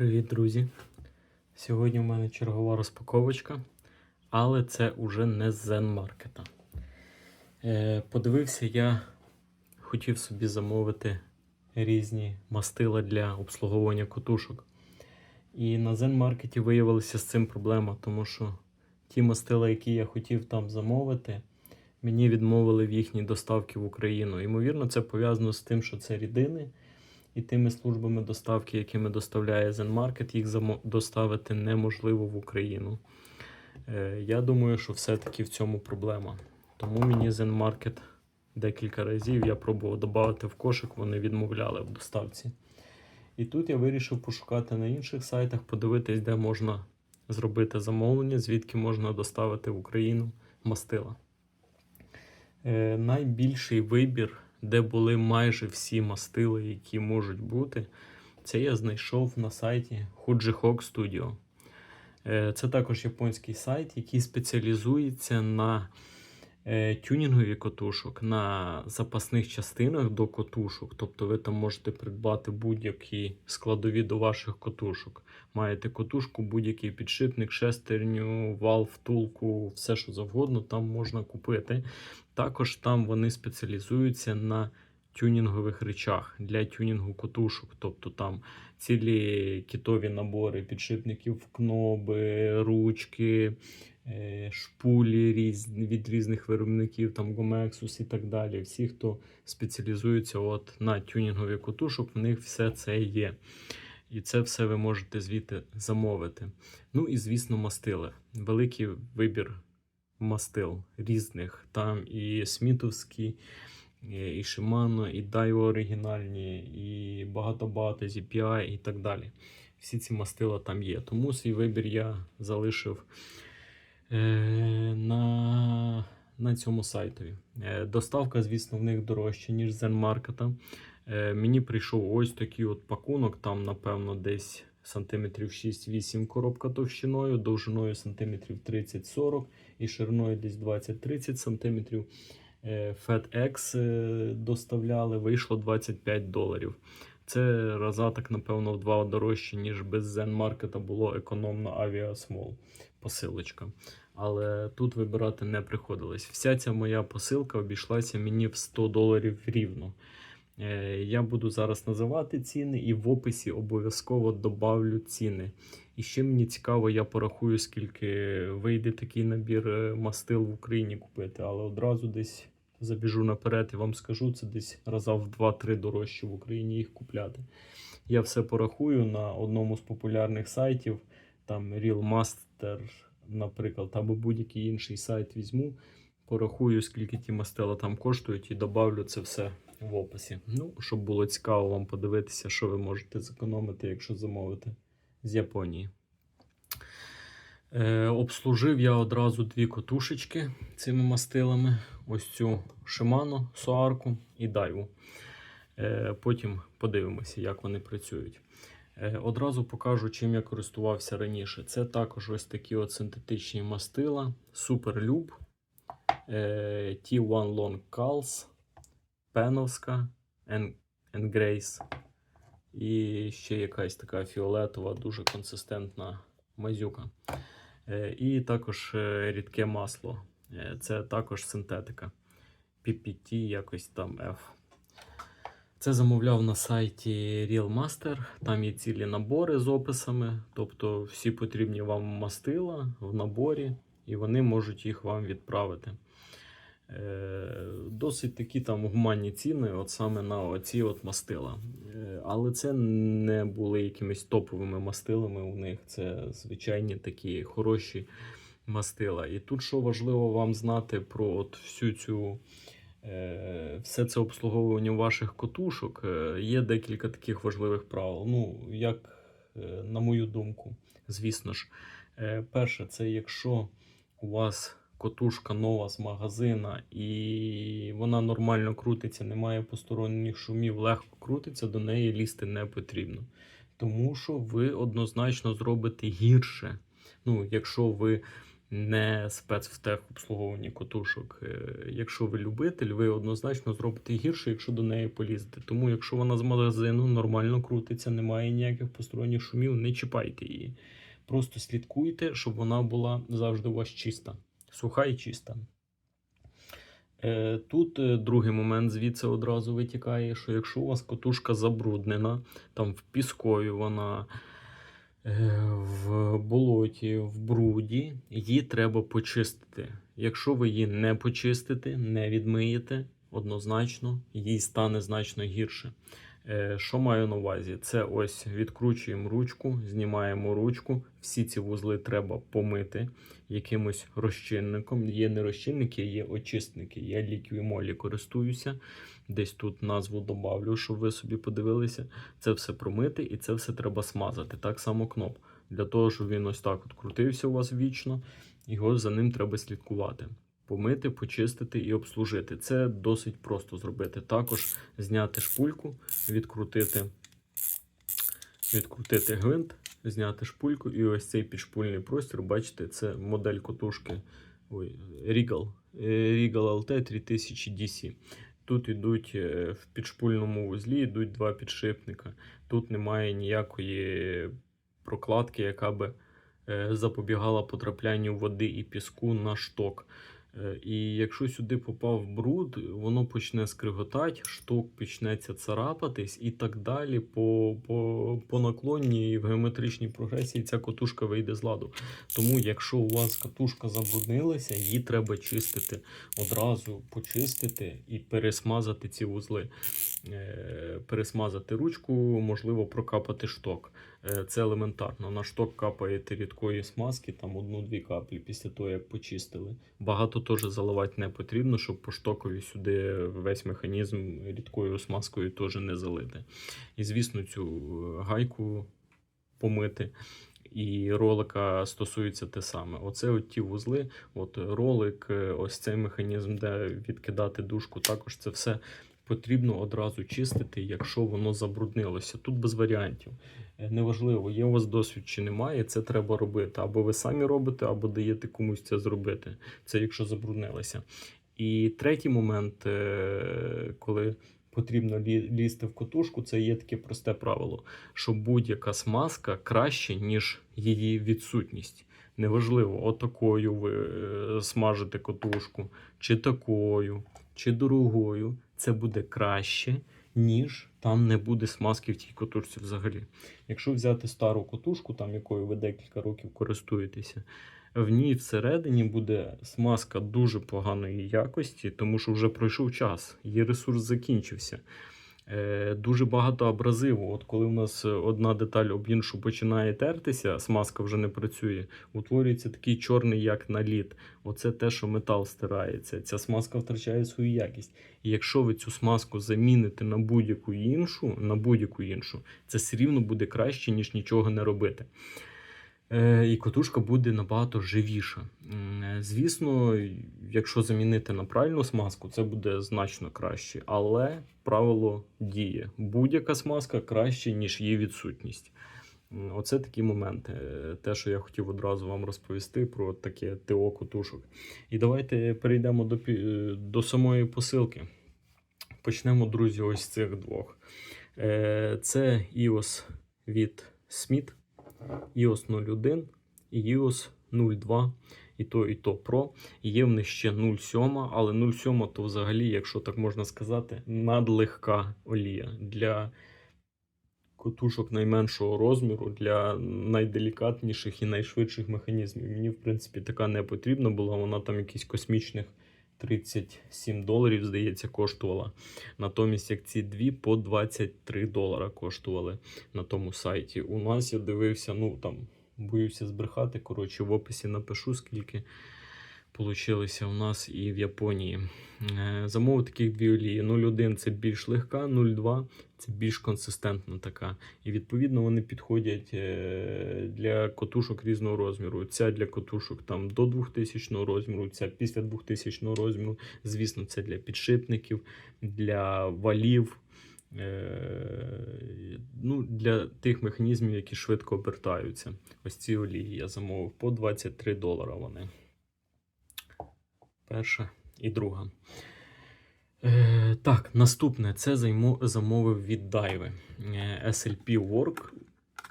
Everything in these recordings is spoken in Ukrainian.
Привіт, друзі! Сьогодні в мене чергова розпаковочка, але це уже не з Zen Market. Е, подивився, я хотів собі замовити різні мастила для обслуговування котушок. І на Zen Market виявилася з цим проблема, тому що ті мастила, які я хотів там замовити, мені відмовили в їхній доставці в Україну. Ймовірно, це пов'язано з тим, що це рідини і тими службами доставки, якими доставляє Zenmarket, їх доставити неможливо в Україну. Е, я думаю, що все-таки в цьому проблема. Тому мені Zenmarket декілька разів я пробував додати в кошик, вони відмовляли в доставці. І тут я вирішив пошукати на інших сайтах, подивитись, де можна зробити замовлення, звідки можна доставити в Україну мастила. Е, найбільший вибір, де були майже всі мастили, які можуть бути, це я знайшов на сайті Fuji Studio. Е, Це також японський сайт, який спеціалізується на е, тюнінгові котушок, на запасних частинах до котушок. Тобто ви там можете придбати будь-які складові до ваших котушок. Маєте котушку, будь-який підшипник, шестерню, вал, втулку, все що завгодно, там можна купити. Також там вони спеціалізуються на тюнінгових речах для тюнінгу котушок. Тобто там цілі кітові набори підшипників, кноби, ручки, е, шпулі від різних виробників, там Gomexus і так далі. Всі, хто спеціалізується от на тюнінгові котушок, в них все це є. І це все ви можете звідти замовити. Ну і, звісно, мастили. Великий вибір мастил різних. Там і смітовські, і Shimano, і Daiwa оригінальні, і багато-багато ZPI і так далі. Всі ці мастила там є. Тому свій вибір я залишив е, на, на цьому сайтові. Е, доставка, звісно, в них дорожча, ніж Zenmarket. Е, мені прийшов ось такий от пакунок, там, напевно, десь сантиметрів 6-8 коробка товщиною, довжиною сантиметрів 30-40 і шириною десь 20-30 сантиметрів. Е, FedEx е, доставляли, вийшло 25 доларів. Це раза так, напевно, в два дорожче, ніж без Zenmarket було економна авіасмол посилочка. Але тут вибирати не приходилось. Вся ця моя посилка обійшлася мені в 100 доларів рівно. Е, Я буду зараз називати ціни і в описі обов'язково добавлю ціни. І ще мені цікаво, я порахую, скільки вийде такий набір е, мастил в Україні купити, але одразу десь забіжу наперед і вам скажу, це десь раза в 2-3 дорожче в Україні їх купляти. Я все порахую на одному з популярних сайтів, там Realmaster, наприклад, або будь-який інший сайт візьму. Порахую, скільки ті мастила там коштують, і добавлю це все в описі. Ну, щоб було цікаво вам подивитися, що ви можете зекономити, якщо замовите з Японії. Е, обслужив я одразу дві котушечки цими мастилами: ось цю Shimano, Soarku і Daiwa. Е, потім подивимося, як вони працюють. Е, одразу покажу, чим я користувався раніше. Це також ось такі от синтетичні мастила, Superlube, е, T1 Long Calls, Пеновська, Grace. І ще якась така фіолетова, дуже консистентна мазюка. Е, І також е, рідке масло. Е, Це також синтетика. PPT, якось там F. Це замовляв на сайті Realmaster. Там є цілі набори з описами. Тобто всі потрібні вам мастила в наборі, і вони можуть їх вам відправити. Е, Досить такі там гуманні ціни, от саме на оці от мастила. Е, Але це не були якимись топовими мастилами у них. Це звичайні такі хороші мастила. І тут що важливо вам знати про от всю цю. е, Все це обслуговування ваших котушок. Є декілька таких важливих правил. Ну, як на мою думку, звісно ж. Перше, це якщо у вас котушка нова з магазина і вона нормально крутиться, немає посторонніх шумів, легко крутиться, до неї лізти не потрібно. Тому що ви однозначно зробите гірше. Ну, якщо ви не спец в техобслуговуванні котушок. Е, Якщо ви любитель, ви однозначно зробите гірше, якщо до неї полізете. Тому, якщо вона з магазину нормально крутиться, немає ніяких посторонніх шумів, не чіпайте її. Просто слідкуйте, щоб вона була завжди у вас чиста, суха і чиста. Е, Тут е, другий момент звідси одразу витікає, що якщо у вас котушка забруднена, там в піскові вона, е, в болоті, в бруді, її треба почистити. Якщо ви її не почистите, не відмиєте, однозначно їй стане значно гірше. Е, Що маю на увазі? Це ось відкручуємо ручку, знімаємо ручку. Всі ці вузли треба помити якимось розчинником. Є не розчинники, є очисники. Я ліквімолі користуюся. Десь тут назву добавлю, щоб ви собі подивилися. Це все промити і це все треба смазати. Так само кноп. Для того, щоб він ось так от крутився у вас вічно, його за ним треба слідкувати. Помити, почистити і обслужити. Це досить просто зробити. Також зняти шпульку, відкрутити, відкрутити гвинт, зняти шпульку, і ось цей підшпульний простір, бачите, це модель котушки ой, Regal, е, Regal LT 3000 DC. Тут йдуть е, в підшпульному вузлі йдуть два підшипника. Тут немає ніякої прокладки, яка би е, запобігала потраплянню води і піску на шток. Е, І якщо сюди попав бруд, воно почне скриготати, шток почнеться царапатись і так далі. По, по, по наклонній і в геометричній прогресії ця котушка вийде з ладу. Тому, якщо у вас катушка забруднилася, її треба чистити одразу, почистити і пересмазати ці вузли. Е, Пересмазати ручку, можливо, прокапати шток. Е, Це елементарно. На шток капаєте рідкої смазки, там одну-дві каплі після того, як почистили. Багато теж заливати не потрібно, щоб по штокові сюди весь механізм рідкою смазкою теж не залити. І, звісно, цю е, гайку помити. І ролика стосується те саме. Оце от ті вузли, от ролик, е, ось цей механізм, де відкидати дужку, також це все потрібно одразу чистити, якщо воно забруднилося. Тут без варіантів. Неважливо, є у вас досвід чи немає, це треба робити. Або ви самі робите, або даєте комусь це зробити. Це якщо забруднилося. І третій момент, е, коли потрібно лізти в котушку, це є таке просте правило, що будь-яка смазка краще, ніж її відсутність. Неважливо, отакою ви е, смажите котушку, чи такою, чи дорогою. Це буде краще, ніж там не буде смазки в тій котушці взагалі. Якщо взяти стару котушку, там якою ви декілька років користуєтеся, в ній всередині буде смазка дуже поганої якості, тому що вже пройшов час, її ресурс закінчився. Е, дуже багато абразиву. От коли у нас одна деталь об іншу починає тертися, смазка вже не працює, утворюється такий чорний, як наліт. Оце те, що метал стирається. Ця смазка втрачає свою якість. І якщо ви цю смазку заміните на будь-яку іншу, на будь-яку іншу, це все рівно буде краще, ніж нічого не робити. Е, І котушка буде набагато живіша. Е, Звісно, якщо замінити на правильну смазку, це буде значно краще. Але правило діє. Будь-яка смазка краще, ніж її відсутність. Оце такі моменти. Е, Те, що я хотів одразу вам розповісти про таке ТО котушок. І давайте перейдемо до, до самої посилки. Почнемо, друзі, ось з цих двох. Це EOS від Smith. iOS 01 і iOS 02, і то, і то Pro. Є в них ще 0,7, але 0,7 то взагалі, якщо так можна сказати, надлегка олія для котушок найменшого розміру, для найделікатніших і найшвидших механізмів. Мені, в принципі, така не потрібна була. Вона там якісь космічних 37 доларів, здається, коштувала. Натомість, як ці дві по 23 долара коштували на тому сайті. У нас я дивився, ну там боюся збрехати. Коротше, в описі напишу, скільки получилися у нас і в Японії. Е, Замовив таких дві олії. 0,1 це більш легка, 0,2 це більш консистентна така. І відповідно вони підходять е, для котушок різного розміру. Ця для котушок там до 2000 розміру, ця після 2000 розміру. Звісно, це для підшипників, для валів. Е, ну, для тих механізмів, які швидко обертаються. Ось ці олії я замовив по 23 долара вони. Перша і друга. Е, так, наступне це займо, замовив від Дайви. Е, SLP Work,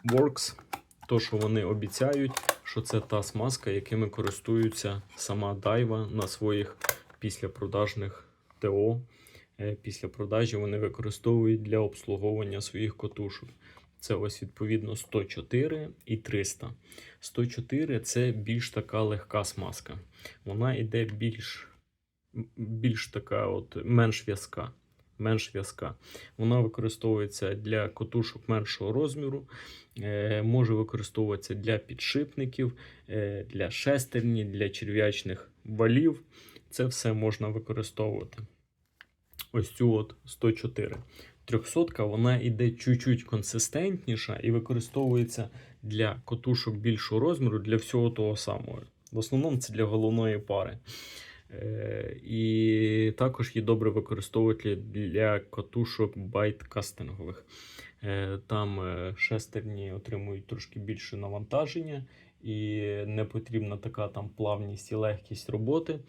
Works. То, що вони обіцяють, що це та смазка, якими користуються сама Дайва на своїх післяпродажних ТО. Е, Після продажі вони використовують для обслуговування своїх котушок. Це ось відповідно 104 і 300. 104 це більш така легка смазка. Вона йде більш, більш така, от, менш в'язка. Менш в'язка. Вона використовується для котушок меншого розміру, е, може використовуватися для підшипників, е, для шестерні, для черв'ячних валів. Це все можна використовувати. Ось цю от 104. 300 вона йде чуть-чуть консистентніша і використовується для котушок більшого розміру, для всього того самого. В основному це для головної пари. Е, і також її добре використовувати для катушок байткастингових. Е, там е, шестерні отримують трошки більше навантаження, і не потрібна така там плавність і легкість роботи.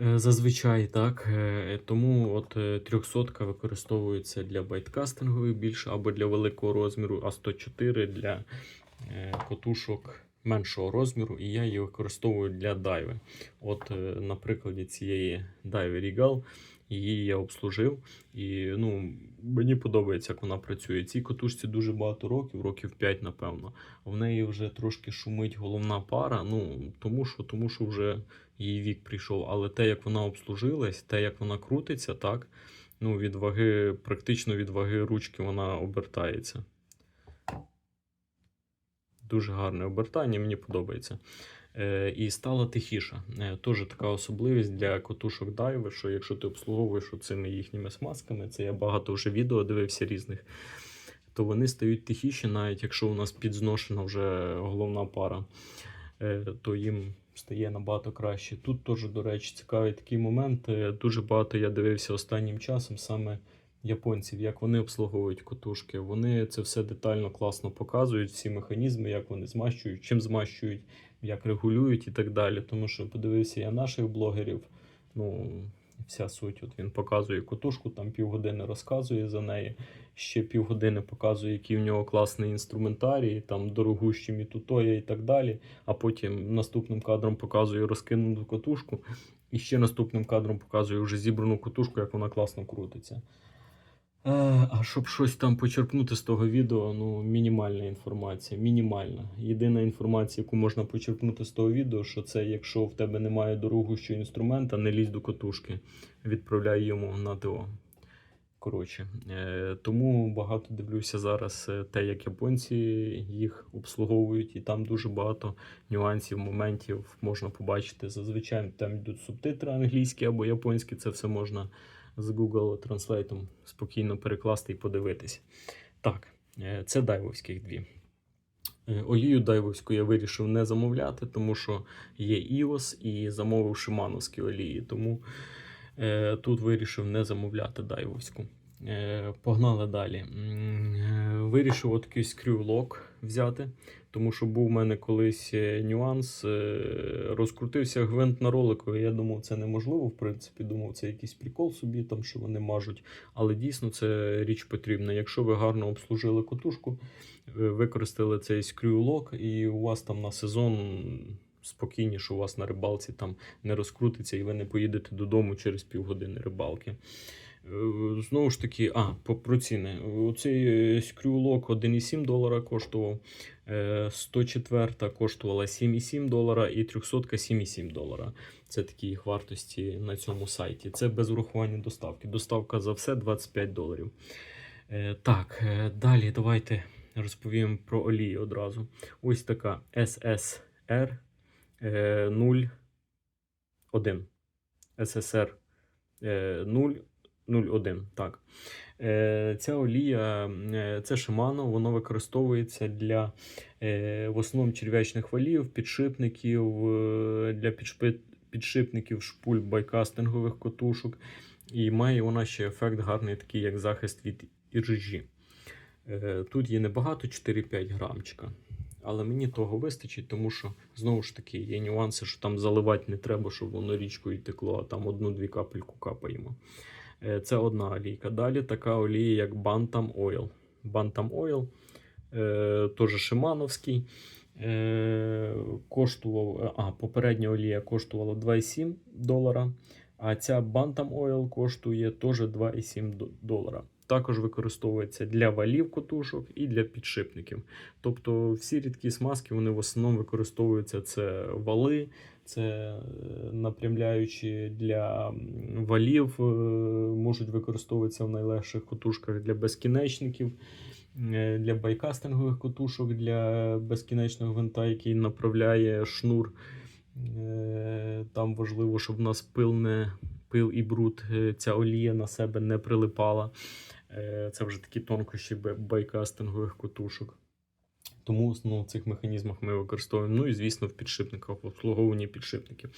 Е, Зазвичай так. Е, Тому от е, 300 використовується для байткастингових більше або для великого розміру, а 104 для котушок меншого розміру, і я її використовую для дайви. От, на цієї дайви Regal, її я обслужив, і ну, мені подобається, як вона працює. Цій котушці дуже багато років, років 5, напевно. В неї вже трошки шумить головна пара. Ну тому що, тому що вже її вік прийшов. Але те, як вона обслужилась, те, як вона крутиться, так. Ну, від ваги, практично від ваги ручки вона обертається. Дуже гарне обертання, мені подобається. Е, і стала тихіша. Е, Теж така особливість для котушок дайви, що якщо ти обслуговуєш цими їхніми смазками, це я багато вже відео дивився різних, то вони стають тихіші, навіть якщо у нас підзношена вже головна пара, е, то їм стає набагато краще. Тут теж, до речі, цікавий такий момент. Е, Дуже багато я дивився останнім часом саме японців, як вони обслуговують котушки. Вони це все детально класно показують, всі механізми, як вони змащують, чим змащують, як регулюють і так далі. Тому що подивився я наших блогерів. Ну, вся суть. От він показує котушку, там півгодини розказує за неї, ще півгодини показує, який в нього класний інструментарій, там дорогущі мітутоя і так далі. А потім наступним кадром показує розкинуту котушку, і ще наступним кадром показує вже зібрану котушку, як вона класно крутиться. А щоб щось там почерпнути з того відео, ну, мінімальна інформація. Мінімальна. Єдина інформація, яку можна почерпнути з того відео, що це якщо в тебе немає дорогущого інструмента, не лізь до котушки, відправляй йому на ТО. Коротше, е, тому багато дивлюся зараз е, те, як японці їх обслуговують, і там дуже багато нюансів, моментів можна побачити. Зазвичай там йдуть субтитри англійські або японські, це все можна з Google Translate спокійно перекласти і подивитися. Так, е, це дайвовських дві. Е, Олію дайвовську я вирішив не замовляти, тому що є EOS і замовив шимановські олії. Тому е, тут вирішив не замовляти дайвовську. Погнали далі. Вирішив от такий скрюлок взяти, тому що був у мене колись е, нюанс. е, Розкрутився гвинт на ролику. Я думав, це неможливо. В принципі, думав, це якийсь прикол собі, там, що вони мажуть. Але дійсно це річ потрібна. Якщо ви гарно обслужили котушку, використали цей скрюлок, і у вас там на сезон. Спокійніше у вас на рибалці там не розкрутиться, і ви не поїдете додому через півгодини рибалки. Е, Знову ж таки, а, по, про ціни. Оцей скрюлок 1,7 долара коштував, е, 104 коштувала 7,7 долара і 300 7,7 долара. Це такі їх вартості на цьому сайті. Це без урахування доставки. Доставка за все 25 доларів. Е, Так, е, далі давайте розповім про олію одразу. Ось така SSR е, 01. SSR е, 0. 0,1. Так. Е, Ця олія, е, це Shimano, воно використовується для е, в основному черв'ячних валів, підшипників, для підшипників шпуль байкастингових котушок. І має вона ще ефект гарний, такий як захист від іржі. Тут є небагато 4-5 грамчика. Але мені того вистачить, тому що знову ж таки є нюанси, що там заливати не треба, щоб воно річкою текло, а там одну-дві капельку капаємо. Е, Це одна олійка. Далі така олія, як Bantam Oil. Bantam Oil, е, теж шимановський. Е, коштував, а, попередня олія коштувала 2,7 долара, а ця Bantam Oil коштує теж 2,7 до- долара. Також використовується для валів котушок і для підшипників. Тобто всі рідкі смазки вони в основному використовуються це вали, це е, напрямляючі для валів, е, можуть використовуватися в найлегших котушках для безкінечників, е, для байкастингових котушок, для безкінечного гвинта, який направляє шнур. Там важливо, щоб в нас пил, не, пил і бруд, ця олія на себе не прилипала. Е, Це вже такі тонкощі байкастингових котушок. Тому в цих механізмах ми використовуємо. Ну і звісно, в підшипниках, в обслуговуванні підшипників.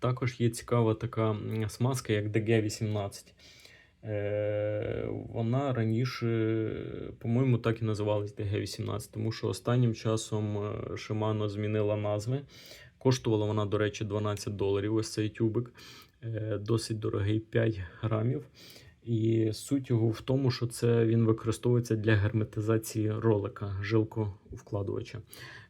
Також є цікава така смазка, як DG18. Е, вона раніше, по-моєму, так і називалась DG18, тому що останнім часом е, Shimano змінила назви. Коштувала вона, до речі, 12 доларів. Ось цей тюбик. Досить дорогий 5 грамів. І суть його в тому, що це він використовується для герметизації ролика, жилковкладувача.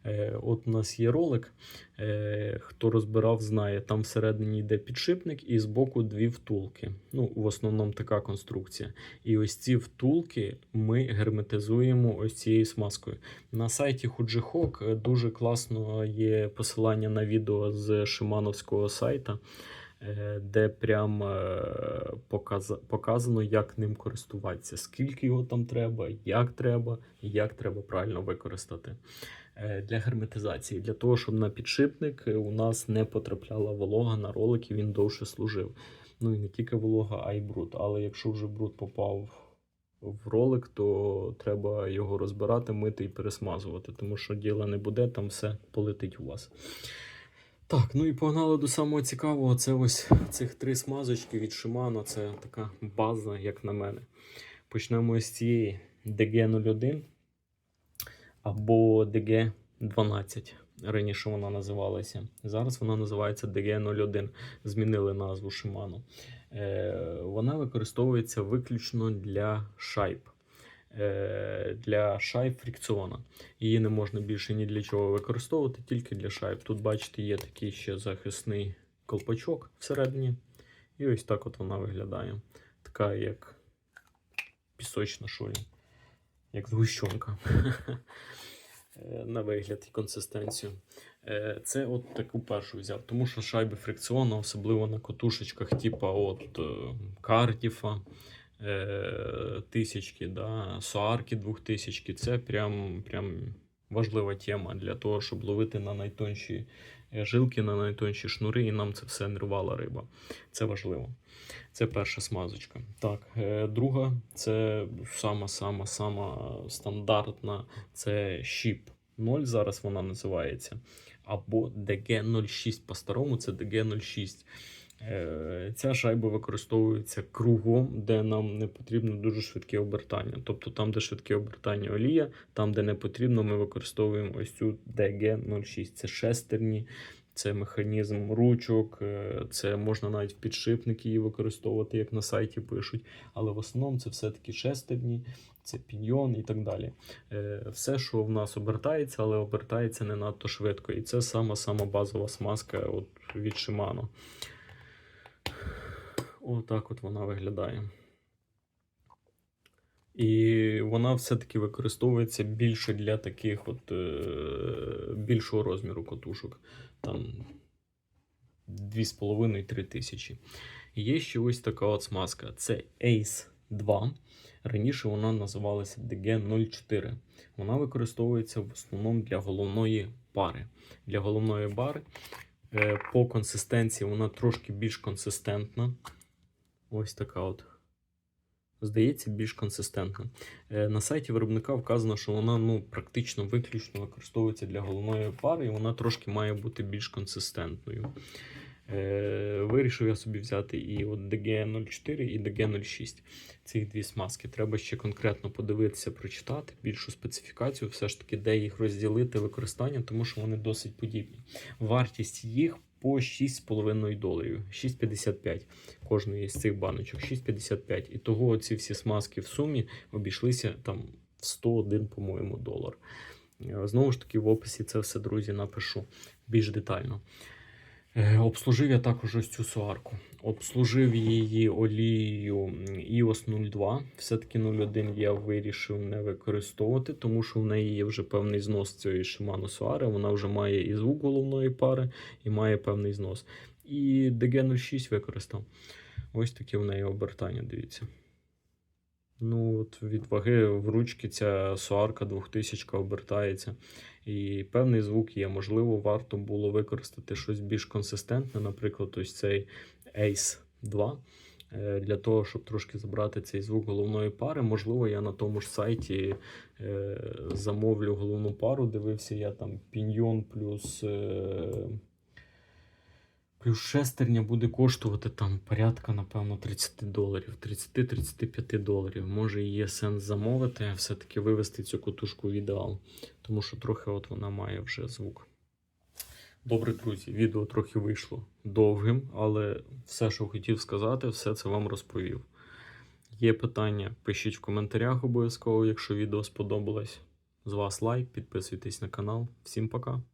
Е, от у нас є ролик, е, хто розбирав, знає, там всередині йде підшипник і збоку дві втулки. Ну, в основному така конструкція. І ось ці втулки ми герметизуємо ось цією смазкою. На сайті Худжихок е, дуже класно є посилання на відео з шимановського сайта де прям е, показ- показано, як ним користуватися, скільки його там треба, як треба, і як треба правильно використати Е, для герметизації, для того, щоб на підшипник е, у нас не потрапляла волога на ролик і він довше служив. Ну і не тільки волога, а й бруд. Але якщо вже бруд попав в ролик, то треба його розбирати, мити і пересмазувати, тому що діла не буде, там все полетить у вас. Так, ну і погнали до самого цікавого. Це ось цих три смазочки від Shimano. Це така база, як на мене. Почнемо з цієї DG01 або DG12. Раніше вона називалася. Зараз вона називається DG01. Змінили назву Shimano. Е, вона використовується виключно для шайб. Е, для шайб фрикціона. Її не можна більше ні для чого використовувати, тільки для шайб. Тут, бачите, є такий ще захисний колпачок всередині. І ось так от вона виглядає. Така, як пісочна шолі, як згущенка. Е, На вигляд і консистенцію. Е, Це от таку першу взяв, тому що шайби фрикціону, особливо на котушечках, типа от Картіфа, е, тисячки, да, Соарки двохтисячки. Це прям, прям важлива тема для того, щоб ловити на найтонші е, жилки, на найтонші шнури, і нам це все не рвала риба. Це важливо. Це перша смазочка. Так, е, друга це сама-сама-сама стандартна. Це щіп 0, зараз вона називається. Або DG06 по-старому, це DG06. Е, Ця шайба використовується кругом, де нам не потрібно дуже швидке обертання. Тобто там, де швидке обертання олія, там, де не потрібно, ми використовуємо ось цю DG06. Це шестерні, це механізм ручок, е, це можна навіть в підшипники її використовувати, як на сайті пишуть. Але в основному це все-таки шестерні, це піньйон і так далі. Е, Все, що в нас обертається, але обертається не надто швидко. І це сама-сама базова смазка от від Shimano. Отак от вона виглядає. І вона все-таки використовується більше для таких от е, більшого розміру котушок. Там 2,5-3 тисячі. Є ще ось така от смазка. Це Ace 2. Раніше вона називалася DG04. Вона використовується в основному для головної пари. Для головної пари е, по консистенції вона трошки більш консистентна. Ось така от. Здається, більш консистентна. Е, На сайті виробника вказано, що вона ну, практично виключно використовується для головної пари, і вона трошки має бути більш консистентною. Е, вирішив я собі взяти і от DG04, і DG06. Цих дві смазки. Треба ще конкретно подивитися, прочитати більшу специфікацію, все ж таки, де їх розділити використання, тому що вони досить подібні. Вартість їх по 6,5 доларів, 6,55 кожної з цих баночок, 6,55. І того ці всі смазки в сумі обійшлися там в 101, по-моєму, долар. Е, Знову ж таки, в описі це все, друзі, напишу більш детально. Е, Обслужив я також ось цю суарку. Обслужив її олією EOS 02. Все-таки 01 я вирішив не використовувати, тому що в неї є вже певний знос цієї Shimano суари. Вона вже має і звук головної пари, і має певний знос. І DG06 використав. Ось таке в неї обертання, дивіться. Ну, от від ваги в ручки ця суарка 2000 обертається. І певний звук є. Можливо, варто було використати щось більш консистентне, наприклад, ось цей Ace 2. е, Для того, щоб трошки забрати цей звук головної пари. Можливо, я на тому ж сайті е, замовлю головну пару. Дивився я там піньйон плюс. Плюс шестерня буде коштувати там порядка, напевно, 30 доларів, 30-35 доларів. Може, є сенс замовити, все-таки вивести цю котушку в ідеал, тому що трохи от вона має вже звук. Добре, друзі, відео трохи вийшло довгим, але все, що хотів сказати, все це вам розповів. Є питання, пишіть в коментарях обов'язково, якщо відео сподобалось. З вас лайк, підписуйтесь на канал. Всім пока!